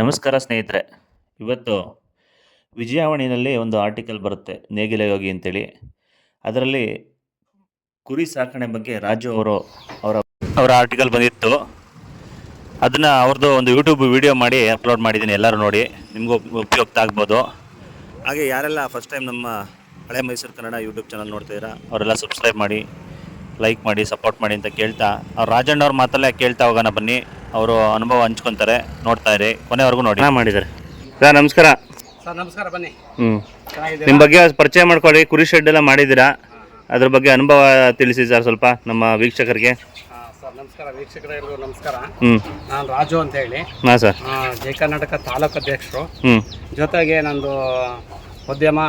ನಮಸ್ಕಾರ ಸ್ನೇಹಿತರೆ. ಇವತ್ತು ವಿಜಯವಾಣಿಯಲ್ಲಿ ಒಂದು ಆರ್ಟಿಕಲ್ ಬರುತ್ತೆ, ನೇಗಿಲ ಯೋಗಿ ಅಂತೇಳಿ. ಅದರಲ್ಲಿ ಕುರಿ ಸಾಕಣೆ ಬಗ್ಗೆ ರಾಜು ಅವರು ಅವರ ಅವರ ಆರ್ಟಿಕಲ್ ಬಂದಿತ್ತು. ಅದನ್ನು ಅವ್ರದ್ದು ಒಂದು ಯೂಟ್ಯೂಬ್ ವಿಡಿಯೋ ಮಾಡಿ ಅಪ್ಲೋಡ್ ಮಾಡಿದ್ದೀನಿ ಎಲ್ಲರೂ ನೋಡಿ. ನಿಮಗೂ ಉಪಯುಕ್ತ ಆಗ್ಬೋದು. ಹಾಗೆ ಯಾರೆಲ್ಲ ಫಸ್ಟ್ ಟೈಮ್ ನಮ್ಮ ಹಳೆ ಮೈಸೂರು ಕನ್ನಡ ಯೂಟ್ಯೂಬ್ ಚಾನಲ್ ನೋಡ್ತಿದ್ದೀರಾ, ಅವರೆಲ್ಲ ಸಬ್ಸ್ಕ್ರೈಬ್ ಮಾಡಿ ಲೈಕ್ ಮಾಡಿ ಸಪೋರ್ಟ್ ಮಾಡಿ ಅಂತ ಕೇಳ್ತಾ, ಅವ್ರು ರಾಜಣ್ಣ ಅವ್ರ ಮಾತಲ್ಲೇ ಕೇಳ್ತಾ ಹೋಗೋಣ ಬನ್ನಿ. ಅವರು ಅನುಭವ ಹಂಚ್ಕೊತಾರೆ ನೋಡ್ತಾ ಇರಿ ಕೊನೆವರೆಗೂ ನೋಡಿ. ಹಾಂ ಮಾಡಿದ್ದಾರೆ. ಸರ್ ನಮಸ್ಕಾರ. ಸರ್ ನಮಸ್ಕಾರ ಬನ್ನಿ. ಹ್ಞೂ ಚೆನ್ನಾಗಿದೆ ನಿಮ್ಮ ಬಗ್ಗೆ ಪರಿಚಯ ಮಾಡ್ಕೊಳ್ಳಿ ಕುರಿ ಶೆಡ್ ಎಲ್ಲ ಮಾಡಿದ್ದೀರಾ? ಅದ್ರ ಬಗ್ಗೆ ಅನುಭವ ತಿಳಿಸಿ ಸರ್ ಸ್ವಲ್ಪ ನಮ್ಮ ವೀಕ್ಷಕರಿಗೆ. ಸರ್ ನಮಸ್ಕಾರ. ವೀಕ್ಷಕರಿಗೂ ನಮಸ್ಕಾರ. ಹ್ಞೂ ನಾನು ರಾಜು ಅಂತ ಹೇಳಿ. ಹಾಂ ಸರ್. ಆ, ಜಯ ಕರ್ನಾಟಕ ತಾಲೂಕು ಅಧ್ಯಕ್ಷರು. ಹ್ಞೂ ಜೊತೆಗೆ ನಂದು ಉದ್ಯಮ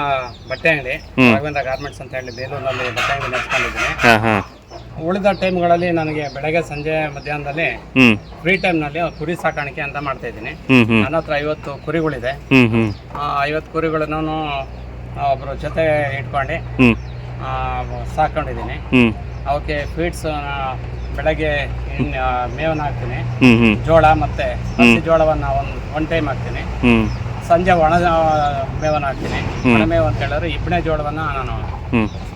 ಬಟ್ಟೆ ಅಂಗಡಿ ರಾಘವೇಂದ್ರ ಗಾರ್ಮೆಂಟ್ಸ್ ಅಂತ ಹೇಳಿ ಬೇಲೂರಿನಲ್ಲಿ ಬಟ್ಟೆ ಅಂಗಡಿ ನಡೆಸ್ಕೊಂಡಿದ್ದೀನಿ. ಹಾಂ ಹಾಂ. ಉಳಿದ ಟೈಮ್ಗಳಲ್ಲಿ ನನಗೆ ಬೆಳಗ್ಗೆ ಸಂಜೆ ಮಧ್ಯಾಹ್ನದಲ್ಲಿ ಫ್ರೀ ಟೈಮ್ನಲ್ಲಿ ಕುರಿ ಸಾಕಾಣಿಕೆ ಅಂತ ಮಾಡ್ತಾ ಇದ್ದೀನಿ. ನನ್ನ ಹತ್ರ ಐವತ್ತು ಕುರಿಗಳಿದೆ. ಐವತ್ತು ಕುರಿಗಳನ್ನು ಒಬ್ಬರು ಜೊತೆ ಇಟ್ಕೊಂಡು ಆ, ಸಾಕೊಂಡಿದ್ದೀನಿ. ಅವಕ್ಕೆ ಫೀಡ್ಸ್ ಬೆಳಗ್ಗೆ ಇನ್- ಆ, ಮೇವನ್ನ ಹಾಕ್ತೀನಿ. ಜೋಳ ಮತ್ತೆ ಹಸಿ ಜೋಳವನ್ನು ಒಂದು ಒನ್ ಟೈಮ್ ಹಾಕ್ತೀನಿ. ಸಂಜೆ ಒಣ ಆ, ಮೇವನ್ನ ಹಾಕ್ತೀನಿ. ಒಣ ಮೇವು ಅಂತ ಹೇಳಿದ್ರೆ ಇಬ್ಬನೇ ಜೋಳವನ್ನು ನಾನು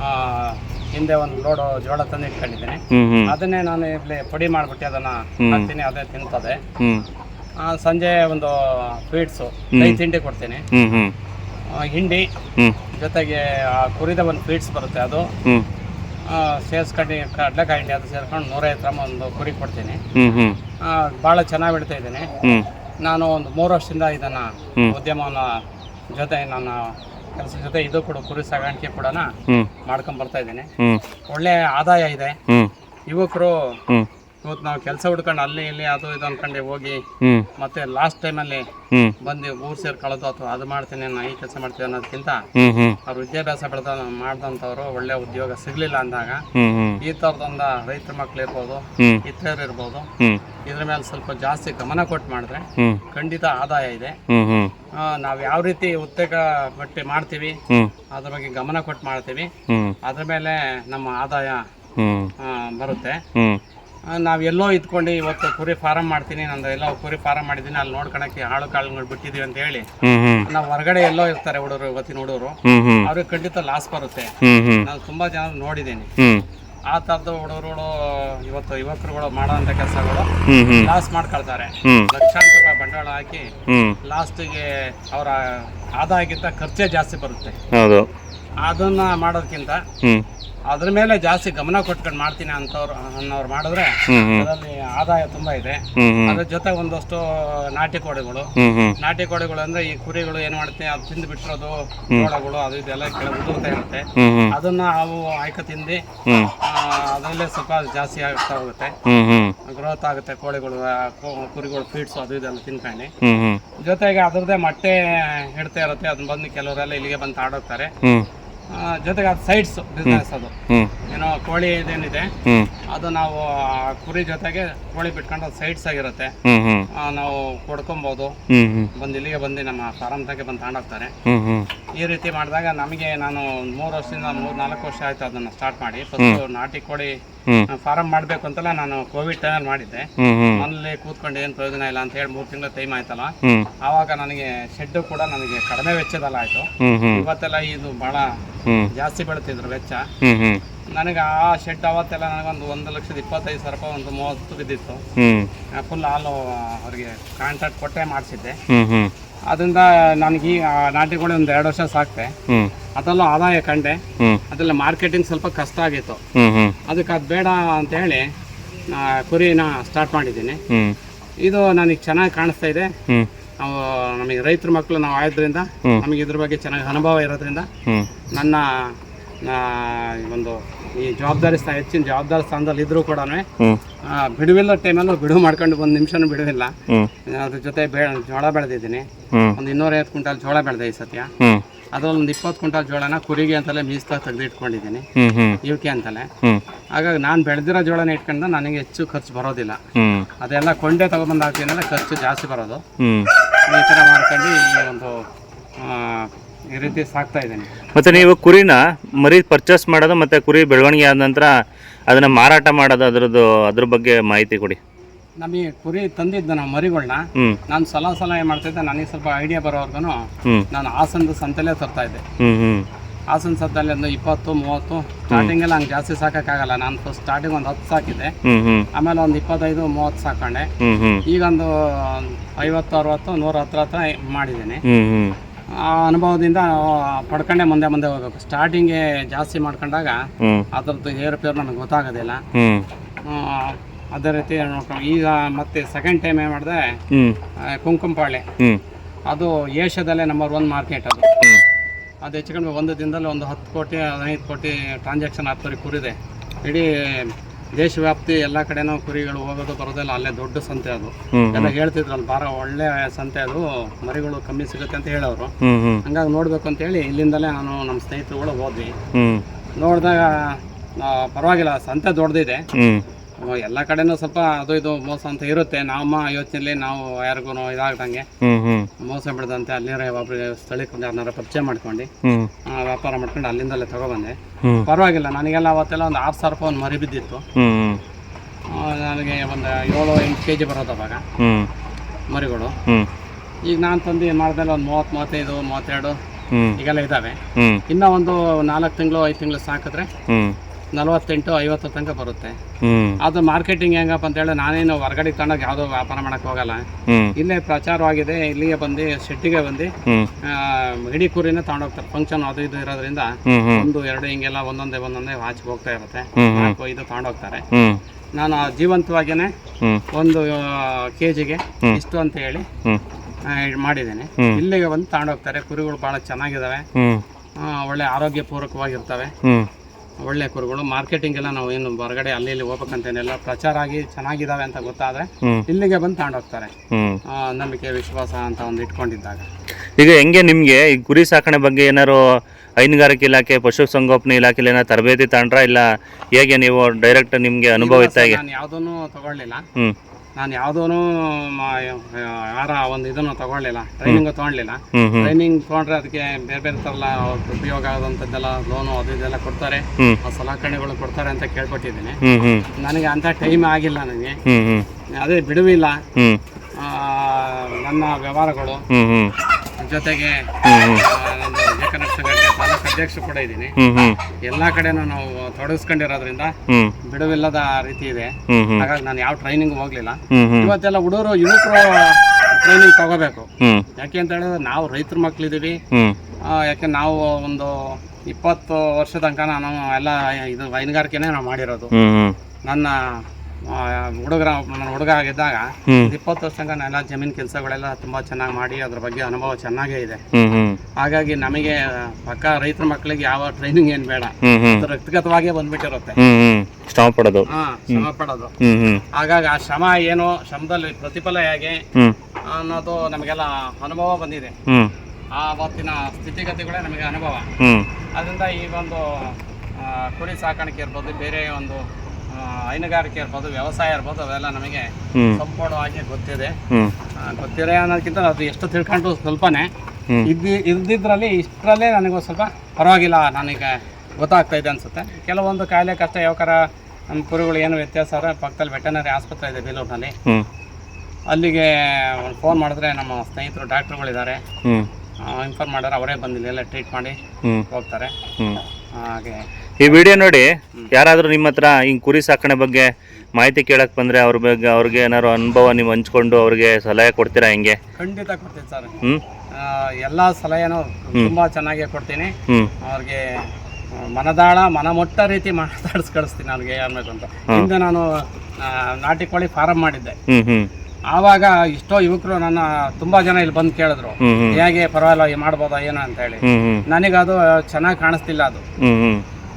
ಆ, ಹಿಂದೆ ಒಂದು ಲೋಡು ಜೋಳ ತಂದು ಇಟ್ಕೊಂಡಿದ್ದೀನಿ. ಅದನ್ನೇ ನಾನು ಇಲ್ಲಿ ಪುಡಿ ಮಾಡ್ಬಿಟ್ಟು ಅದನ್ನ. ಹಾಕ್ತೀನಿ ಅದೇ ತಿಂತದೆ. ಆ, ಸಂಜೆ ಒಂದು ಸ್ವೀಟ್ಸು. ಕೈ ತಿಂಡಿ ಕೊಡ್ತೀನಿ. ಆ, ಹಿಂಡಿ ಜೊತೆಗೆ ಆ ಕುರಿದ ಒಂದು ಸ್ವೀಟ್ಸ್ ಬರುತ್ತೆ ಅದು. ಸೇರ್ಸ್ಕೊಂಡು ಆ, ಸೇರಿಸ್ಕೊಂಡು ಕಡಲೆಕಾಯಿ ಹಿಂಡಿ ಅದು ಸೇರ್ಕೊಂಡು ನೂರೈವತ್ತು ಗ್ರಾಮ್ ಒಂದು ಕುರಿ ಕೊಡ್ತೀನಿ. ಬಹಳ ಭಾಳ ಚೆನ್ನಾಗಿ ಬಿಡ್ತಾ ಇದ್ದೀನಿ. ನಾನು ಒಂದು ಮೂರು ವರ್ಷದಿಂದ ಇದನ್ನ ಉದ್ಯಮವನ್ನ ಜೊತೆ ನನ್ನ ಕೆಲಸ ಜೊತೆ ಇದು ಕೂಡ ಕುರಿ ಸಾಗಾಣಿಕೆ ಕೂಡ ಮಾಡ್ಕೊಂಡ್ ಬರ್ತಾ ಇದ್ದೀನಿ. ಒಳ್ಳೆ ಆದಾಯ ಇದೆ. ಯುವಕರು ಇವತ್ತು ನಾವು ಕೆಲಸ ಹುಡ್ಕೊಂಡು ಅಲ್ಲಿ ಇಲ್ಲಿ ಅದು ಇದು ಅನ್ಕೊಂಡು ಹೋಗಿ ಮತ್ತೆ ಲಾಸ್ಟ್ ಟೈಮಲ್ಲಿ ಅಲ್ಲಿ ಬಂದು ಊರು ಸೇರ್ಕೊಳ್ಳೋದು ಅಥವಾ ಅದು ಮಾಡ್ತೀನಿ ನಾ ಈ ಕೆಲಸ ಮಾಡ್ತೀನಿ ಅನ್ನೋದಕ್ಕಿಂತ ಅವ್ರ ವಿದ್ಯಾಭ್ಯಾಸ ಬೆಳೆದ ಮಾಡಿದಂಥವ್ರು ಒಳ್ಳೆ ಉದ್ಯೋಗ ಸಿಗಲಿಲ್ಲ ಅಂದಾಗ ಈ ಥರದೊಂದು ರೈತರ ಮಕ್ಳು ಇರ್ಬೋದು ಇತರ ಇತರರು ಇರ್ಬೋದು ಇದ್ರ ಮೇಲೆ ಸ್ವಲ್ಪ ಜಾಸ್ತಿ ಗಮನ ಕೊಟ್ಟು ಮಾಡಿದ್ರೆ ಖಂಡಿತ ಆದಾಯ ಇದೆ. ನಾವು ಯಾವ ರೀತಿ ಉತ್ತೇಗ ಬಟ್ಟೆ ಮಾಡ್ತೀವಿ ಅದ್ರ ಬಗ್ಗೆ ಗಮನ ಕೊಟ್ಟು ಮಾಡ್ತೀವಿ ಅದ್ರ ಮೇಲೆ ನಮ್ಮ ಆದಾಯ ಬರುತ್ತೆ. ನಾವು ಎಲ್ಲೋ ಇದ್ಕೊಂಡು ಇವತ್ತು ಕುರಿ ಫಾರಂ ಮಾಡ್ತೀನಿ ನಂದು ಎಲ್ಲೋ ಕುರಿ ಫಾರಂ ಮಾಡಿದೀನಿ ಅಲ್ಲಿ ನೋಡ್ಕೊಳಕ್ಕೆ ಆಳು ಕಾಳುಗಳು ಬಿಟ್ಟಿದೀವಿ ಅಂತ ಹೇಳಿ ನಾವು ಹೊರಗಡೆ ಎಲ್ಲೋ ಇರ್ತಾರೆ ಹುಡುಗರು ಇವತ್ತಿನ ಹುಡುಗರು. ಅವ್ರಿಗೆ ಖಂಡಿತ ಲಾಸ್ ಬರುತ್ತೆ. ನಾನು ತುಂಬಾ ಜನ ನೋಡಿದ್ದೀನಿ ಆ ತರದ ಹುಡುಗರುಗಳು ಇವತ್ತು ಯುವಕರುಗಳು ಮಾಡೋಂಥ ಕೆಲಸಗಳು ಲಾಸ್ ಮಾಡ್ಕೊಳ್ತಾರೆ. ಲಕ್ಷಾಂತರ ರೂಪಾಯಿ ಬಂಡವಾಳ ಹಾಕಿ ಲಾಸ್ಟ್ ಲಾಸ್ಟಿಗೆ ಅವರ ಆದಾಯಕ್ಕಿಂತ ಖರ್ಚೇ ಜಾಸ್ತಿ ಬರುತ್ತೆ. ಅದನ್ನ ಮಾಡೋದಕ್ಕಿಂತ ಅದ್ರ ಮೇಲೆ ಜಾಸ್ತಿ ಗಮನ ಕೊಟ್ಕೊಂಡು ಮಾಡ್ತೀನಿ ಅಂತವ್ರು ಅನ್ನೋರು ಮಾಡಿದ್ರೆ ಅದರಲ್ಲಿ ಆದಾಯ ತುಂಬಾ ಇದೆ. ಅದ್ರ ಜೊತೆ ಒಂದಷ್ಟು ನಾಟಿ ಕೋಳಿಗಳು. ನಾಟಿ ಕೋಳಿಗಳು ಅಂದ್ರೆ ಈ ಕುರಿಗಳು ಏನ್ ಮಾಡ್ತೀನಿ ಅದು ತಿಂದು ಬಿಟ್ಟಿರೋದು ಕೋಡಗಳು ಅದು ಇದೆಲ್ಲ ಕೆಳಗೆ ಉದುರ್ತಾ ಇರುತ್ತೆ ಅದನ್ನ ಅವು ಆಯ್ಕೆ ತಿಂದು ಅದರಲ್ಲೇ ಸ್ವಲ್ಪ ಜಾಸ್ತಿ ಆಗ್ತಾ ಹೋಗುತ್ತೆ. ಗ್ರೋತ್ ಆಗುತ್ತೆ ಕೋಳಿಗಳು ಕುರಿಗಳು ಫೀಡ್ಸ್ ಅದು ಇದೆಲ್ಲ ತಿನ್ಕೊಂಡು. ಜೊತೆಗೆ ಅದ್ರದ್ದೇ ಮೊಟ್ಟೆ ಹಿಡ್ತಾ ಇರುತ್ತೆ ಅದನ್ನ ಬಂದು ಕೆಲವರೆಲ್ಲ ಇಲ್ಲಿಗೆ ಬಂದು ಆಡೋಗ್ತಾರೆ ಜೊತೆಗೆ ಅದು ಸೈಡ್ಸ್ ಬಿಸ್ನೆಸ್ ಅದು. ಏನೋ ಕೋಳಿ ಇದೇನಿದೆ ಅದು ನಾವು ಆ ಕುರಿ ಜೊತೆಗೆ ಕೋಳಿ ಬಿಟ್ಕೊಂಡು ಅದು ಸೈಡ್ಸ್ ಆಗಿರುತ್ತೆ. ಆ, ನಾವು ಹ್ಞೂ ಬಂದು ಇಲ್ಲಿಗೆ ಬಂದು ನಮ್ಮ ಫಾರಂ ತಗೆ ಬಂದು ತಗೊಂಡೋಗ್ತಾರೆ. ಈ ರೀತಿ ಮಾಡಿದಾಗ ನಮಗೆ ನಾನು ಮೂರು ವರ್ಷದಿಂದ ಮೂರು ನಾಲ್ಕು ವರ್ಷ ಆಯ್ತು ಅದನ್ನ ಸ್ಟಾರ್ಟ್ ಮಾಡಿ. ಫಸ್ಟ್ ನಾಟಿ ಕೋಳಿ ಫಾರಂ ಮಾಡ್ಬೇಕು ಅಂತಲ್ಲ ನಾನು ಕೋವಿಡ್ ಟೈಮಲ್ಲಿ ಮಾಡಿದ್ದೆ. ಮನೇಲಿ ಕೂತ್ಕೊಂಡು ಏನು ಪ್ರಯೋಜನ ಇಲ್ಲ ಅಂತ ಹೇಳಿ ಮೂರು ತಿಂಗಳ ಟೈಮ್ ಆಯ್ತಲ್ಲ. ಆವಾಗ ನನಗೆ ಶೆಡ್ ಕೂಡ ನನಗೆ ಕಡಿಮೆ ವೆಚ್ಚದಲ್ಲ ಆಯ್ತು. ಇವತ್ತೆಲ್ಲ ಇದು ಬಹಳ ಜಾಸ್ತಿ ಬೆಳೀತಿದ್ರು ವೆಚ್ಚ. ನನಗೆ ಆ ಶೆಡ್ ಅವತ್ತೆಲ್ಲ ನನಗೊಂದು ಒಂದು ಲಕ್ಷದ ಇಪ್ಪತ್ತೈದು ಸಾವಿರ ರೂಪಾಯಿ ಒಂದು ಮೂವತ್ತು ಬಿದ್ದಿತ್ತು ಫುಲ್ ಹಾಲು ಅವರಿಗೆ ಕಾಂಟ್ರಾಕ್ಟ್ ಕೊಟ್ಟೆ ಮಾಡಿಸಿದ್ದೆ. ಅದರಿಂದ ನನಗೆ ಈ ಆ ನಾಟಿ ಕೋಳಿ ಒಂದು ಎರಡು ವರ್ಷ ಸಾಕ್ತೆ. ಅದರಲ್ಲೂ ಆದಾಯ ಕಂಡೆ. ಅದರಲ್ಲಿ ಅದೆಲ್ಲ ಮಾರ್ಕೆಟಿಂಗ್ ಸ್ವಲ್ಪ ಕಷ್ಟ ಆಗಿತ್ತು. ಅದಕ್ಕೆ ಅದು ಬೇಡ ಅಂತ ಹೇಳಿ ಕುರಿನ ಸ್ಟಾರ್ಟ್ ಮಾಡಿದ್ದೀನಿ. ಇದು ನನಗೆ ಚೆನ್ನಾಗಿ ಕಾಣಿಸ್ತಾ ಇದೆ. ನಾವು ನಮಗೆ ರೈತರ ಮಕ್ಕಳು ನಾವು ಆಯೋದ್ರಿಂದ. ನಮಗೆ ಇದ್ರ ಬಗ್ಗೆ ಚೆನ್ನಾಗಿ ಅನುಭವ ಇರೋದ್ರಿಂದ ನನ್ನ ಒಂದು ಈ ಜವಾಬ್ದಾರಿ ಸ್ಥಾನ ಹೆಚ್ಚಿನ ಜವಾಬ್ದಾರಿ ಸ್ಥಾನದಲ್ಲಿ ಇದ್ರೂ ಕೂಡ ಬಿಡುವಿಲ್ಲ ಟೈಮಲ್ಲೂ ಬಿಡುವು ಮಾಡ್ಕೊಂಡು ಒಂದು ನಿಮಿಷನೂ ಬಿಡುವಿಲ್ಲ. ಅದ್ರ ಜೊತೆ ಬೆ ಜೋಳ ಬೆಳೆದಿದ್ದೀನಿ. ಒಂದು ಇನ್ನೂರೈವತ್ತು ಕ್ವಿಂಟಲ್ ಜೋಳ ಬೆಳೆದೆ ಈ ಸತ್ಯ. ಅದ್ರಲ್ಲಿ ಒಂದು ಇಪ್ಪತ್ತು ಕ್ವಿಂಟಲ್ ಜೋಳನ ಕುರಿಗೆ ಅಂತಲೇ ಮೀಸಲಾಗಿ ತೆಗೆದು ಇಟ್ಕೊಂಡಿದ್ದೀನಿ. ಹ್ಞೂ ಹ್ಞೂ ಇವಕ್ಕೆ ಅಂತಲೇ. ಹಾಗಾಗಿ ನಾನು ಬೆಳೆದಿರೋ ಜೋಳನ ಇಟ್ಕೊಂಡು ನನಗೆ ಹೆಚ್ಚು ಖರ್ಚು ಬರೋದಿಲ್ಲ. ಅದೆಲ್ಲ ಕೊಂಡೆ ತೊಗೊಂಬಂದು ಹಾಕ್ತೀನಲ್ಲ ಖರ್ಚು ಜಾಸ್ತಿ ಬರೋದು. ಈ ಥರ ಮಾಡ್ಕೊಂಡು ಈ ಒಂದು ಆ, ಈ ರೀತಿ ಸಾಕ್ತಾ ಇದ್ದೀನಿ. ಮತ್ತು ನೀವು ಕುರಿನ ಮರಿ ಪರ್ಚೇಸ್ ಮಾಡೋದು ಮತ್ತೆ ಕುರಿ ಬೆಳವಣಿಗೆ ಆದ ನಂತರ ಅದನ್ನ ಮಾರಾಟ ಮಾಡೋದು ಅದರದ್ದು ಅದ್ರ ಬಗ್ಗೆ ಮಾಹಿತಿ ಕೊಡಿ. ನಮಗೆ ಕುರಿ ತಂದಿದ್ದ ನಾವು ಮರಿಗಳನ್ನ ನಾನು ಸಲ ಸಲ ಮಾಡ್ತಾ ಮಾಡ್ತಿದ್ದೆ. ನನಗೆ ಸ್ವಲ್ಪ ಐಡಿಯಾ ಬರೋವರೆಗೂ ನಾನು ಹಾಸನದ ಸಂತೆಲೇ ತರ್ತಾ ಇದ್ದೆ. ಹಾಸನ ಸಂತೆಲಿ ಒಂದು ಇಪ್ಪತ್ತು ಮೂವತ್ತು ಸ್ಟಾರ್ಟಿಂಗ್ ಎಲ್ಲ ಹಂಗೆ ಜಾಸ್ತಿ ಸಾಕೋಕ್ಕಾಗಲ್ಲ. ನಾನು ಫಸ್ಟ್ ಸ್ಟಾರ್ಟಿಂಗ್ ಒಂದು ಹತ್ತು ಸಾಕಿದ್ದೆ. ಆಮೇಲೆ ಒಂದು ಇಪ್ಪತ್ತೈದು ಮೂವತ್ತು ಸಾಕೊಂಡೆ. ಈಗ ಒಂದು ಐವತ್ತು ಅರವತ್ತು ನೂರ ಹತ್ರ ಹತ್ರ ಮಾಡಿದ್ದೀನಿ. ಆ ಅನುಭವದಿಂದ ಪಡ್ಕೊಂಡೆ ಮುಂದೆ ಮುಂದೆ ಹೋಗ್ಬೇಕು. ಸ್ಟಾರ್ಟಿಂಗ್ಗೆ ಜಾಸ್ತಿ ಮಾಡ್ಕೊಂಡಾಗ ಅದರದ್ದು ಏರುಪೇರು ನನಗೆ ಗೊತ್ತಾಗೋದಿಲ್ಲ. ಅದೇ ರೀತಿ ನೋಡ್ಕೊಂಡು ಈಗ ಮತ್ತೆ ಸೆಕೆಂಡ್ ಟೈಮ್ ಏನು ಮಾಡಿದೆ? ಕುಂಕುಂಪಾಳೆ ಅದು ಏಷ್ಯಾದಲ್ಲೇ ನಂಬರ್ ಒನ್ ಮಾರ್ಕೆಟ್ ಅದು. ಅದು ಹೆಚ್ಚು ಕಡಿಮೆ ಒಂದು ದಿನದಲ್ಲಿ ಒಂದು ಹತ್ತು ಕೋಟಿ ಹದಿನೈದು ಕೋಟಿ ಟ್ರಾನ್ಸಾಕ್ಷನ್ ಆಗ್ತಾರೆ ಕುರಿದೆ. ಇಡೀ ದೇಶವ್ಯಾಪ್ತಿ ಎಲ್ಲಾ ಕಡೆನೂ ಕುರಿಗಳು ಹೋಗೋದು ಬರೋದಿಲ್ಲ ಅಲ್ಲೇ ದೊಡ್ಡ ಸಂತೆ ಅದು. ಎಲ್ಲ ಹೇಳ್ತಿದ್ರು ಹೇಳ್ತಿದ್ರಲ್ಲ ಬಾರ ಒಳ್ಳೆ ಸಂತೆ ಅದು. ಮರಿಗಳು ಕಮ್ಮಿ ಸಿಗುತ್ತೆ ಅಂತ ಹೇಳೋರು. ಹಂಗಾಗಿ ನೋಡ್ಬೇಕು ಅಂತ ಹೇಳಿ ಇಲ್ಲಿಂದಲೇ ನಾನು ನಮ್ಮ ಸ್ನೇಹಿತರುಗಳು ಹೋದ್ವಿ. ನೋಡಿದಾಗ ಪರವಾಗಿಲ್ಲ ಸಂತೆ ದೊಡ್ಡದಿದೆ. ಎಲ್ಲ ಕಡೆನೂ ಸ್ವಲ್ಪ ಅದು ಇದು ಮೋಸ ಅಂತ ಇರುತ್ತೆ. ನಮ್ಮ ಯೋಚನೆಯಲ್ಲಿ ನಾವು ಯಾರಿಗೂ ಇದಾಗ್ದಂಗೆ ಮೋಸ ಬಿಡದಂತೆ ಅಲ್ಲಿರೋ ಒಬ್ಬರಿಗೆ ಸ್ಥಳಕ್ಕೆ ಯಾರನ್ನಾರ ಪರಿಚಯ ಮಾಡ್ಕೊಂಡು ಆ, ವ್ಯಾಪಾರ ಮಾಡ್ಕೊಂಡು ಅಲ್ಲಿಂದಲೇ ತಗೊಬಂದೆ. ಪರವಾಗಿಲ್ಲ ನನಗೆಲ್ಲ ಅವತ್ತೆಲ್ಲ ಒಂದು ಆರು ಸಾವಿರ ರೂಪಾಯಿ ಒಂದು ಮರಿ ಬಿದ್ದಿತ್ತು. ಆ, ನನಗೆ ಒಂದು ಏಳು ಎಂಟು ಕೆ ಜಿ ಬರೋದು ಅವಾಗ. ಮರಿಗಳು. ಈಗ ನಾನು ತಂದು ಏನು ಮಾಡಿದ್ಮೇಲೆ ಒಂದು ಮೂವತ್ತು ಮೂವತ್ತೈದು ಮೂವತ್ತೆರಡು ಈಗೆಲ್ಲ ಇದ್ದಾವೆ ಇನ್ನೂ ಒಂದು ನಾಲ್ಕು ತಿಂಗಳು ಐದು ತಿಂಗಳು ಸಾಕಿದ್ರೆ ನಲವತ್ತೆಂಟು ಐವತ್ತು ತನಕ ಬರುತ್ತೆ. ಹ್ಮ್. ಅದು ಮಾರ್ಕೆಟಿಂಗ್ ಹೆಂಗಪ್ಪ ಅಂತೇಳಿ ನಾನೇನು ಹೊರಗಡೆ ತಗೊಂಡಾಗ ಯಾವುದೋ ವ್ಯಾಪಾರ ಮಾಡಕ್ ಹೋಗಲ್ಲ. ಹ್ಮ್. ಇಲ್ಲೇ ಪ್ರಚಾರವಾಗಿದೆ ಇಲ್ಲಿಗೆ ಬಂದು ಶೆಟ್ಟಿಗೆ ಬಂದು ಹ್ಮ್. ಆ, ಇಡೀ ಕುರಿನ ತಗೊಂಡೋಗ್ತಾರೆ. ಫಂಕ್ಷನ್ ಅದು ಇದು ಇರೋದ್ರಿಂದ ಹ್ಮ್ ಹ್ಮ್. ಒಂದು ಎರಡು ಹಿಂಗೆಲ್ಲ ಒಂದೊಂದೇ ಒಂದೊಂದೇ ವಾಚ್ ಹೋಗ್ತಾ ಇರುತ್ತೆ. ಇದು ಹ್ಮ್. ನಾಲ್ಕು ಐದು ತಗೊಂಡೋಗ್ತಾರೆ. ಹ್ಮ್. ನಾನು ಜೀವಂತವಾಗಿನೇ ಜೀವಂತವಾಗಿಯೇ ಹ್ಮ್. ಒಂದು ಕೆಜಿಗೆ ಹ್ಮ್. ಇಷ್ಟು ಅಂತ ಹೇಳಿ ಹ್ಮ್. ಆ, ಇದ್ ಮಾಡಿದ್ದೀನಿ. ಹ್ಮ್. ಇಲ್ಲಿಗೆ ಬಂದು ತಗೊಂಡೋಗ್ತಾರೆ. ಕುರಿಗಳು ಬಹಳ ಚೆನ್ನಾಗಿದ್ದಾವೆ. ಹ್ಮ್. ಆ, ಒಳ್ಳೆ ಆರೋಗ್ಯಪೂರ್ವಕವಾಗಿರ್ತವೆ ಹ್ಮ್. ಒಳ್ಳೆ ಕುರಿಗಳು. ಮಾರ್ಕೆಟಿಂಗ್ ಎಲ್ಲ ನಾವು ಏನು ಹೊರಗಡೆ ಅಲ್ಲಿ ಇಲ್ಲಿ ಹೋಗ್ಬೇಕಂತೇನಿಲ್ಲ. ಪ್ರಚಾರ ಆಗಿ ಚೆನ್ನಾಗಿದಾವೆ ಅಂತ ಗೊತ್ತಾದ್ರೆ ಇಲ್ಲಿಗೆ ಬಂದು ತಗೊಂಡೋಗ್ತಾರೆ ನಂಬಿಕೆ ವಿಶ್ವಾಸ ಅಂತ ಒಂದು ಇಟ್ಕೊಂಡಿದ್ದಾಗ. ಈಗ ಹೆಂಗೆ ನಿಮಗೆ ಈ ಕುರಿ ಸಾಕಣೆ ಬಗ್ಗೆ ಏನಾರು ಹೈನುಗಾರಿಕೆ ಇಲಾಖೆ ಪಶುಸಂಗೋಪನೆ ಇಲಾಖೆಲಿ ಏನಾರು ತರಬೇತಿ ತಗೊಂಡ್ರಾ ಇಲ್ಲ ಹೇಗೆ ನೀವು ಡೈರೆಕ್ಟ್ ನಿಮಗೆ ಅನುಭವ ಇತ್ತ ನಾನು ಯಾವುದನ್ನು ತಗೊಳ್ಳಿಲ್ಲ. ನಾನು ಯಾವುದೂ ಯಾರ ಒಂದು ಇದನ್ನು ತಗೊಳ್ಳಿಲ್ಲ ಟ್ರೈನಿಂಗ್ ತಗೊಳ್ಲಿಲ್ಲ ಟ್ರೈನಿಂಗ್ ತಗೊಂಡ್ರೆ ಅದಕ್ಕೆ ಬೇರೆ ಬೇರೆ ತರಲ್ಲ ಉಪಯೋಗ ಆಗೋದಂಥದ್ದೆಲ್ಲ ಲೋನು ಅದು ಇದೆಲ್ಲ ಕೊಡ್ತಾರೆ. ಸಲಕರಣೆಗಳು ಕೊಡ್ತಾರೆ ಅಂತ ಹ್ಮ್ ನನಗೆ ಅಂತ ಟೈಮ್ ಆಗಿಲ್ಲ ನನಗೆ. ಅದೇ ಬಿಡುವಿಲ್ಲ. ನನ್ನ ವ್ಯವಹಾರಗಳು. ಜೊತೆಗೆ ಹ್ಮ್ ಹ್ಮ್ ಕನ್ನಡ ಸಂಘಟನೆ ತಾಲೂಕು ಅಧ್ಯಕ್ಷ ಕೂಡ ಇದ್ದೀನಿ. ಎಲ್ಲಾ ಕಡೆನೂ ನಾವು ತೊಡಗಿಸ್ಕೊಂಡಿರೋದ್ರಿಂದ ಬಿಡುವಿಲ್ಲದ ರೀತಿ ಇದೆ. ಹಾಗಾಗಿ ನಾನು ಯಾವ ಟ್ರೈನಿಂಗ್ ಹೋಗ್ಲಿಲ್ಲ. ಇವತ್ತೆಲ್ಲಾ ಹುಡುಗರು ಯುವಕರು ಟ್ರೈನಿಂಗ್ ತಗೋಬೇಕು. ಯಾಕೆ ಅಂತ ಹೇಳಿದ್ರೆ ನಾವು ರೈತರ ಮಕ್ಳಿದೀವಿ ಯಾಕೆ ನಾವು ಒಂದು ಇಪ್ಪತ್ತು ವರ್ಷ ತನಕ ನಾನು ಎಲ್ಲ ಇದು ಹೈನುಗಾರಿಕೆನೇ ನಾವು ಮಾಡಿರೋದು. ನನ್ನ ಹುಡುಗರ ನನ್ನ ಹುಡುಗ ಆಗಿದ್ದಾಗ ಒಂದು ಇಪ್ಪತ್ತು ವರ್ಷ ನಾನೆಲ್ಲ ಜಮೀನು ಕೆಲಸಗಳೆಲ್ಲ ತುಂಬಾ ಚೆನ್ನಾಗಿ ಮಾಡಿ ಅದ್ರ ಬಗ್ಗೆ ಅನುಭವ ಚೆನ್ನಾಗೇ ಇದೆ. ಹಾಗಾಗಿ ನಮಗೆ ಪಕ್ಕ ರೈತರ ಮಕ್ಕಳಿಗೆ ಯಾವ ಟ್ರೈನಿಂಗ್ ಏನ್ ಬೇಡ. ಅದು ರಕ್ತಗತವಾಗೇ ಬಂದ್ಬಿಟ್ಟಿರುತ್ತೆ. ಶ್ರಮ ಪಡೋದು. ಹಾ ಶ್ರಮ ಪಡೋದು. ಹಾಗಾಗಿ ಆ ಶ್ರಮ ಏನು ಶ್ರಮದಲ್ಲಿ ಪ್ರತಿಫಲ ಹೇಗೆ ಅನ್ನೋದು ನಮಗೆಲ್ಲ ಅನುಭವ ಬಂದಿದೆ. ಆವತ್ತಿನ ಆ ಅವತ್ತಿನ ಸ್ಥಿತಿಗತಿಗಳೇ ನಮಗೆ ಅನುಭವ. ಅದರಿಂದ ಈ ಒಂದು ಕುರಿ ಸಾಕಾಣಿಕೆ ಇರ್ಬೋದು ಬೇರೆ ಒಂದು ಹೈನುಗಾರಿಕೆ ಇರ್ಬೋದು ವ್ಯವಸಾಯ ಇರ್ಬೋದು ಅವೆಲ್ಲ ನಮಗೆ ಸಂಪೂರ್ಣವಾಗಿ ಗೊತ್ತಿದೆ. ಗೊತ್ತಿದೆ ಅನ್ನೋದಕ್ಕಿಂತ ಅದು ಎಷ್ಟು ತಿಳ್ಕೊಂಡು ಸ್ವಲ್ಪನೇ. ಇದ್ದಿ ಇದ್ದಿದ್ರಲ್ಲಿ ಇಷ್ಟರಲ್ಲೇ ನನಗೆ ಸ್ವಲ್ಪ ಪರವಾಗಿಲ್ಲ ನನಗೆ ಗೊತ್ತಾಗ್ತಾ ಇದೆ ಅನಿಸುತ್ತೆ. ಕೆಲವೊಂದು ಕಾಯಿಲೆ ಕಷ್ಟ ಯಾವಕಾರ ನಮ್ಮ ಕುರಿಗಳು ಏನು ವ್ಯತ್ಯಾಸ ಆದರೆ ಪಕ್ಕದಲ್ಲಿ ವೆಟನರಿ ಆಸ್ಪತ್ರೆ ಇದೆ ಬೇಲೂರಿನಲ್ಲಿ. ಅಲ್ಲಿಗೆ ಫೋನ್ ಮಾಡಿದ್ರೆ ನಮ್ಮ ಸ್ನೇಹಿತರು ಡಾಕ್ಟ್ರುಗಳಿದ್ದಾರೆ. ಇನ್ಫಾರ್ಮ್ ಮಾಡಿದ್ರೆ ಅವರೇ ಬಂದಿಲ್ಲ ಎಲ್ಲ ಟ್ರೀಟ್ ಮಾಡಿ ಹೋಗ್ತಾರೆ. ಹಾಗೆ ಈ ವಿಡಿಯೋ ನೋಡಿ ಯಾರಾದರೂ ನಿಮ್ಮ ಹತ್ರ ಹಿಂಗೆ ಕುರಿ ಸಾಕಣೆ ಬಗ್ಗೆ ಮಾಹಿತಿ ಕೇಳಕ್ ಬಂದ್ರೆ ಅವ್ರ ಬಗ್ಗೆ ಅವ್ರಿಗೆ ಏನಾರು ಅನುಭವ ನೀವು ಹಂಚ್ಕೊಂಡು ಅವ್ರಿಗೆ ಸಲಹೆ ಕೊಡ್ತೀರಾ ಹಿಂಗೆ? ಖಂಡಿತ ಕೊಡ್ತೀನಿ ಸರ್. ಹ್ಮ್? ಎಲ್ಲ ಸಲಹೆನೂ ತುಂಬ ಚೆನ್ನಾಗಿ ಕೊಡ್ತೀನಿ. ಅವ್ರಿಗೆ ಆ, ಮನದಾಳ ಮನಮೊಟ್ಟ ರೀತಿ ಮಾತಾಡಿಸ್ ಕಳಿಸ್ತೀನಿ ಅವ್ರಿಗೆ ಅಂತ. ಹಿಂದೆ ನಾನು ನಾಟಿ ಕೋಳಿ ಫಾರಂ ಮಾಡಿದ್ದೆ. ಆವಾಗ ಇಷ್ಟೋ ಯುವಕರು ನನ್ನ ತುಂಬಾ ಜನ ಇಲ್ಲಿ ಬಂದು ಕೇಳಿದ್ರು. ಹೇಗೆ ಪರವಾಗಿಲ್ಲ ಮಾಡ್ಬೋದಾ ಏನೋ ಅಂತ ಹೇಳಿ. ಹ್ಮ್ ಹ್ಮ್. ನನಗೆ ಅದು ಚೆನ್ನಾಗಿ ಕಾಣಿಸ್ತಿಲ್ಲ ಅದು.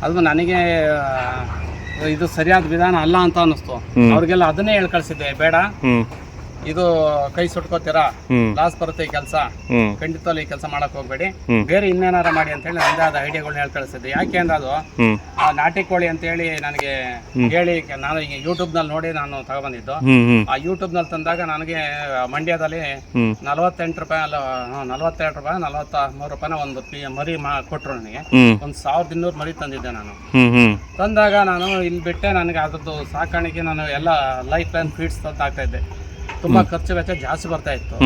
ಅದು ನನಗೆ ಇದು ಸರಿಯಾದ ವಿಧಾನ ಅಲ್ಲ ಅಂತ ಅನ್ನಿಸ್ತು. ಅವ್ರಿಗೆಲ್ಲ ಅದನ್ನೇ ಹೇಳ್ಕಳ್ಸಿದ್ದೆ ಬೇಡ. ಇದು ಕೈ ಸುಟ್ಕೋತೀರಾ? ಲಾಸ್ ಬರುತ್ತೆ ಈ ಕೆಲಸ. ಖಂಡಿತವಲ್ಲ ಈ ಕೆಲಸ ಮಾಡಕ್ ಹೋಗ್ಬೇಡಿ. ಬೇರೆ ಇನ್ನೇನಾರ ಮಾಡಿ ಅಂತ ಹೇಳಿ ನಂದೇ ಆದ ಐಡಿಯಾಗಳನ್ನ ಹೇಳಿ ಕಳಿಸಿದ್ದೆ ಯಾಕೆ ಅಂದ್ರೆ ಅದು ಆ ನಾಟಿ ಕೋಳಿ ಅಂತ ಹೇಳಿ ನನಗೆ ಹೇಳಿ ನಾನು ಈಗ ಯೂಟ್ಯೂಬ್ನಲ್ಲಿ ನೋಡಿ ನಾನು ತಗೊಬಂದಿದ್ದು. ಆ ಯೂಟ್ಯೂಬ್ನಲ್ಲಿ ತಂದಾಗ ನನಗೆ ಮಂಡ್ಯದಲ್ಲಿ ನಲವತ್ತೆಂಟು ರೂಪಾಯಿ ಅಲ್ಲ ನಲವತ್ತೆರಡು ರೂಪಾಯಿ ನಲವತ್ತ ಮೂರು ರೂಪಾಯಿನ ಒಂದು ಪಿ ಮರಿ ಕೊಟ್ರು ಕೊಟ್ಟರು ನನಗೆ ಒಂದ್ ಸಾವಿರದ ಇನ್ನೂರು ಮರಿ ತಂದಿದ್ದೆ ನಾನು. ತಂದಾಗ ನಾನು ಇಲ್ಲಿ ಬಿಟ್ಟೆ ನನಗೆ ಅದ್ರದ್ದು ಸಾಕಾಣಿಕೆ ನಾನು ಎಲ್ಲ ಲೈಫ್ ಲೈನ್ ಫೀಡ್ಸ್ ತಂದಾಗ್ತಾ ಇದ್ದೆ. ತುಂಬ ಖರ್ಚು ವೆಚ್ಚ ಜಾಸ್ತಿ ಬರ್ತಾ ಇತ್ತು.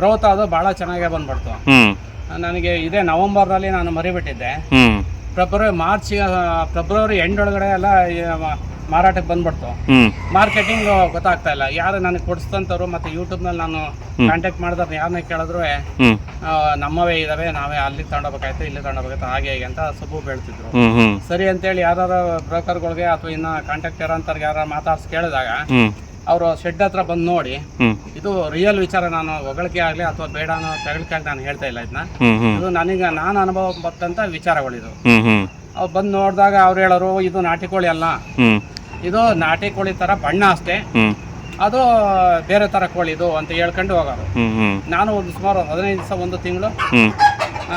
ಗ್ರೋತ್ ಅದು ಬಹಳ ಚೆನ್ನಾಗೇ ಬಂದ್ಬಿಡ್ತು. ನನಗೆ ಇದೇ ನವಂಬರ್ನಲ್ಲಿ ನಾನು ಮರಿಬಿಟ್ಟಿದ್ದೆ. ಫೆಬ್ರವರಿ ಮಾರ್ಚ್ ಫೆಬ್ರವರಿ ಎಂಡ್ ಒಳಗಡೆ ಎಲ್ಲ ಮಾರಾಟಕ್ಕೆ ಬಂದ್ಬಿಡ್ತು. ಮಾರ್ಕೆಟಿಂಗ್ ಗೊತ್ತಾಗ್ತಾ ಇಲ್ಲ. ಯಾರು ನನಗೆ ಮತ್ತೆ ಯೂಟ್ಯೂಬ್ನಲ್ಲಿ ನಾನು ಕಾಂಟ್ಯಾಕ್ಟ್ ಮಾಡಿದ್ರೆ ಯಾರನ್ನ ಕೇಳಿದ್ರು ನಮ್ಮವೇ ಇದಾವೆ ನಾವೇ ಅಲ್ಲಿ ತಗೊಂಡೋಗ್ಬೇಕಾಯ್ತು ಇಲ್ಲಿ ತಗೊಂಡೋಗ್ಬೇಕಾಯ್ತು ಹಾಗೆ ಹೇಗೆ ಅಂತ ಸುಬ್ಬು ಬೆಳ್ತಿದ್ರು. ಸರಿ ಅಂತೇಳಿ ಯಾರು ಬ್ರೋಕರ್ಗಳಿಗೆ ಅಥವಾ ಇನ್ನ ಕಾಂಟ್ಯಾಕ್ಟ್ ಇರೋಂಥವ್ರಿಗೆ ಯಾರು ಮಾತಾಡ್ಸಿ ಕೇಳಿದಾಗ ಅವರು ಶೆಡ್ ಹತ್ರ ಬಂದು ನೋಡಿ ಇದು ರಿಯಲ್ ವಿಚಾರ ನಾನು ಹೊಗಳಿಕೆ ಆಗಲಿ ಅಥವಾ ಬೇಡ ಅನ್ನೋ ತೆಗಳಿಕೆ ಆಗಲಿ ನಾನು ಹೇಳ್ತಾ ಇಲ್ಲ ಇದನ್ನ ಇದು ನನಗೆ ನಾನು ಅನುಭವ ಬಂದಂತ ವಿಚಾರಗಳಿದು ಅವ್ರು ಬಂದು ನೋಡಿದಾಗ ಅವ್ರು ಹೇಳೋರು ಇದು ನಾಟಿ ಕೋಳಿ ಅಲ್ಲ. ಇದು ನಾಟಿ ಕೋಳಿ ತರ ಬಣ್ಣ ಅಷ್ಟೇ. ಅದು ಬೇರೆ ತರ ಕೋಳಿ ಇದು ಅಂತ ಹೇಳ್ಕೊಂಡು ಹೋಗೋರು. ನಾನು ಒಂದು ಸುಮಾರು ಹದಿನೈದು ದಿವಸ ಒಂದು ತಿಂಗಳು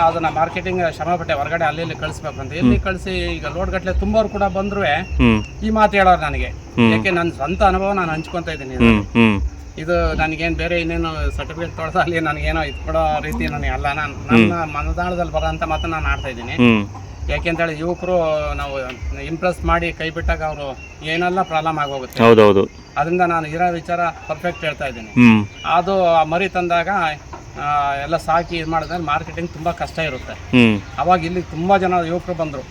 ಅದನ್ನ ಮಾರ್ಕೆಟಿಂಗ್ ಶ್ರಮಪಟ್ಟೆ ಹೊರಗಡೆ ಅಲ್ಲಿ ಇಲ್ಲಿ ಕಳಿಸ್ಬೇಕು ಅಂತ. ಇಲ್ಲಿ ಕಳಿಸಿ ಈಗ ಲೋಡ್ ಗಟ್ಲೆ ತುಂಬೋರು ಕೂಡ ಬಂದ್ರು ಈ ಮಾತು ಹೇಳೋರು ನನಗೆ. ಯಾಕೆ ನನ್ನ ಸ್ವಂತ ಅನುಭವ ನಾನು ಹಂಚ್ಕೊತ ಇದ್ದೀನಿ ಇದು ನನಗೇನು ಬೇರೆ ಇನ್ನೇನು ಸರ್ಟಿಫಿಕೇಟ್ ತೊಳೆದ ಅಲ್ಲಿ ನನಗೇನೋ ಇದು ಕೊಡೋ ರೀತಿ ನನಗೆ ಅಲ್ಲ. ನಾನು ನನ್ನ ಮನದಾಳದಲ್ಲಿ ಬರೋಂಥ ಮಾತು ನಾನು ಆಡ್ತಾ ಇದ್ದೀನಿ. ಯಾಕೆಂತೇಳಿ ಯುವಕರು ನಾವು ಇಂಪ್ರೆಸ್ ಮಾಡಿ ಕೈ ಬಿಟ್ಟಾಗ ಅವರು ಏನೆಲ್ಲ ಪ್ರಾಬ್ಲಮ್ ಆಗೋಗುತ್ತೆ. ಹೌದೌದು. ಅದರಿಂದ ನಾನು ಇರೋ ವಿಚಾರ ಪರ್ಫೆಕ್ಟ್ ಹೇಳ್ತಾ ಇದ್ದೀನಿ. ಅದು ಆ ಮರಿ ತಂದಾಗ ಎಲ್ಲ ಸಾಕಿ ಇದು ಮಾಡಿದ್ರೆ ಮಾರ್ಕೆಟಿಂಗ್ ತುಂಬಾ ಕಷ್ಟ ಇರುತ್ತೆ. ಅವಾಗ ಇಲ್ಲಿ ತುಂಬಾ ಜನ ಯುವಕರು ಬಂದರು.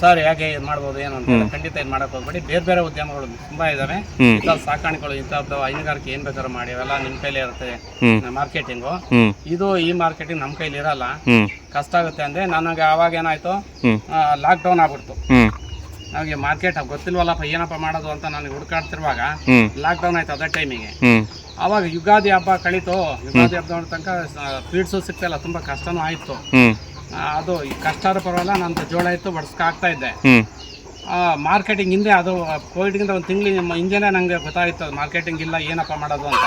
ಸರ್ ಹೇಗೆ ಇದು ಮಾಡ್ಬೋದು ಏನು ಅಂತ ಖಂಡಿತ ಇದು ಮಾಡಕ್ ಹೋಗ್ಬೇಡಿ. ಬೇರೆ ಬೇರೆ ಉದ್ಯಮಗಳು ತುಂಬಾ ಇದ್ದಾವೆ ಹ್ಮ್. ಇಂಥ ಸಾಕಾಣಿಕೆಗಳು ಇಂಥದ್ದು ಹೈನುಗಾರಿಕೆ ಏನು ಬೇಕಾದ್ರೂ ಮಾಡಿ ಅವೆಲ್ಲ ನಿಮ್ಮ ಕೈಲಿ ಇರುತ್ತೆ ಮಾರ್ಕೆಟಿಂಗು. ಇದು ಈ ಮಾರ್ಕೆಟಿಂಗ್ ನಮ್ಮ ಕೈಲಿ ಇರಲ್ಲ. ಕಷ್ಟ ಆಗುತ್ತೆ ಅಂದ್ರೆ ನನಗೆ ಅವಾಗ ಏನಾಯ್ತು? ಲಾಕ್ಡೌನ್ ಆಗ್ಬಿಡ್ತು. ನನಗೆ ಮಾರ್ಕೆಟ್ ಗೊತ್ತಿಲ್ವಲ್ಲಪ್ಪ ಏನಪ್ಪ ಮಾಡೋದು ಅಂತ ನನಗೆ ಹುಡುಕಾಡ್ತಿರುವಾಗ ಲಾಕ್ಡೌನ್ ಆಯ್ತು ಅದೇ ಟೈಮಿಗೆ ಅವಾಗ ಯುಗಾದಿ ಹಬ್ಬ ಕಳೀತು. ಯುಗಾದಿ ಹಬ್ಬ ತನಕ ಫೀಡ್ಸು ಸಿಗ್ತಾಯಿಲ್ಲ ತುಂಬಾ ಕಷ್ಟನೂ ಆಯಿತು. ಅದು ಕಷ್ಟದ ಪರವಾಗಿಲ್ಲ ನಂದು ಜೋಳ ಇತ್ತು ಬಡ್ಸ್ಕಾಗ್ತಾ ಇದ್ದೆ. ಮಾರ್ಕೆಟಿಂಗ್ ಹಿಂದೆ ಅದು ಕೋವಿಡ್ಗಿಂತ ಒಂದು ತಿಂಗಳು ಹಿಂದೆನೆ ನಂಗೆ ಗೊತ್ತಾಯ್ತು ಮಾರ್ಕೆಟಿಂಗ್ ಇಲ್ಲ ಏನಪ್ಪ ಮಾಡೋದು ಅಂತ.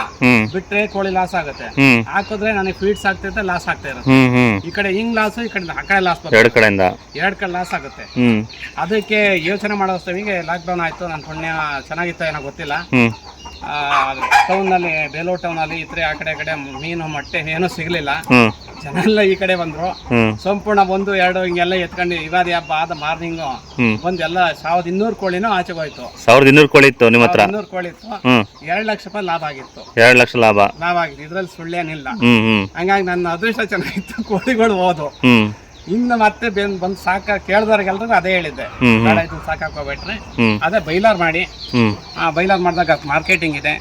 ಬಿಟ್ರೆ ಕೋಳಿ ಲಾಸ್ ಆಗುತ್ತೆ. ಹಾಕಿದ್ರೆ ನನಗೆ ಫೀಡ್ಸ್ ಆಗ್ತೈತೆ ಲಾಸ್ ಆಗ್ತಾ ಇರುತ್ತೆ. ಹ್ಮ್ ಈ ಕಡೆ ಹಿಂಗ್ ಲಾಸ್ ಈ ಕಡೆ ಆ ಕಡೆ ಲಾಸ್ ಎರಡು ಕಡೆಯಿಂದ. ಎರಡು ಕಡೆ ಲಾಸ್ ಆಗುತ್ತೆ. ಅದಕ್ಕೆ ಯೋಚನೆ ಮಾಡೋ ಲಾಕ್ ಡೌನ್ ಆಯ್ತು. ನನ್ನ ಪುಣ್ಯ ಚೆನ್ನಾಗಿತ್ತ ಏನೋ ಗೊತ್ತಿಲ್ಲ. ಟೌನ್ನಲ್ಲಿ ಬೇಲೋ ಟೌನ್ ಅಲ್ಲಿ ಇದ್ರೆ ಆ ಕಡೆ ಕಡೆ ಮೀನು ಮೊಟ್ಟೆ ಏನೂ ಸಿಗಲಿಲ್ಲ. ಜನ ಎಲ್ಲ ಈ ಕಡೆ ಬಂದ್ರು. ಸಂಪೂರ್ಣ ಒಂದು ಎರಡು ಹಿಂಗೆಲ್ಲ ಎತ್ಕೊಂಡು ಯುಗಾದಿ ಹಬ್ಬ ಆದ ಮಾರ್ನಿಂಗ್ ಬಂದು ಎಲ್ಲ ಸಾವಿರದ ಇನ್ನೂರು ಕೋಳಿನೂ ಆಚೆ ಹೋಯ್ತು. ಸಾವಿರದ ಇನ್ನೂರು ಕೋಳಿ ಇತ್ತು ನಿಮ್ಮ ಹತ್ರ? ಇನ್ನೂರು ಕೋಳಿ ಇತ್ತು. ಎರಡು ಲಕ್ಷ ರೂಪಾಯಿ ಲಾಭ ಆಗಿತ್ತು. ಎರಡು ಲಕ್ಷ ಲಾಭ? ಲಾಭ ಆಗಿತ್ತು. ಇದ್ರಲ್ಲಿ ಸುಳ್ಳೇನಿಲ್ಲ ಹಂಗಾಗಿ ನನ್ನ ಅದೃಷ್ಟ ಚೆನ್ನಾಗಿತ್ತು ಕೋಳಿಗಳು ಹೋದು. ಇನ್ನು ಮತ್ತೆ ಬಂದು ಸಾಕ ಕೇಳ್ದವ್ರಿಗೆಲ್ರಿಗೂ ಅದೇ ಹೇಳಿದ್ದೆ. ಸಾಕಾಕೋಬೇಟ್ರಿ ಬೇಡ ಇದು ಸಾಕಾಕೋಗ್ಬಿಟ್ರೆ ಅದೇ ಬೈಲಾರ್ ಮಾಡಿ. ಆ ಬೈಲಾರ್ ಮಾಡಿದಾಗ ಮಾರ್ಕೆಟಿಂಗ್ ಇದೆ.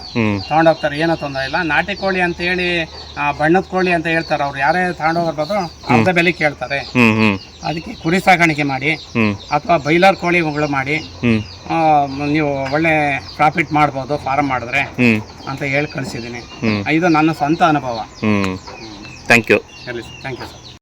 ತಗೊಂಡೋಗ್ತಾರೆ ಏನೋ ತೊಂದರೆ ಇಲ್ಲ. ನಾಟಿ ಕೋಳಿ ಅಂತ ಹೇಳಿ ಆ, ಬಣ್ಣದ ಕೋಳಿ ಅಂತ ಹೇಳ್ತಾರೆ ಅವ್ರು. ಯಾರೇ ತಗೊಂಡೋಗಿರ್ಬೋದು ಅರ್ಧ ಬೆಲೆ ಕೇಳ್ತಾರೆ. ಅದಕ್ಕೆ ಕುರಿ ಸಾಕಾಣಿಕೆ ಮಾಡಿ ಅಥವಾ ಬೈಲಾರ್ ಕೋಳಿಗಳು ಮಾಡಿ ನೀವು ಒಳ್ಳೆ ಪ್ರಾಫಿಟ್ ಮಾಡ್ಬೋದು ಫಾರ್ಮ್ ಮಾಡಿದ್ರೆ ಅಂತ ಹೇಳಿ ಕಳಿಸಿದ್ದೀನಿ. ಇದು ನನ್ನ ಸ್ವಂತ ಅನುಭವ. Thank you sir. Thank you sir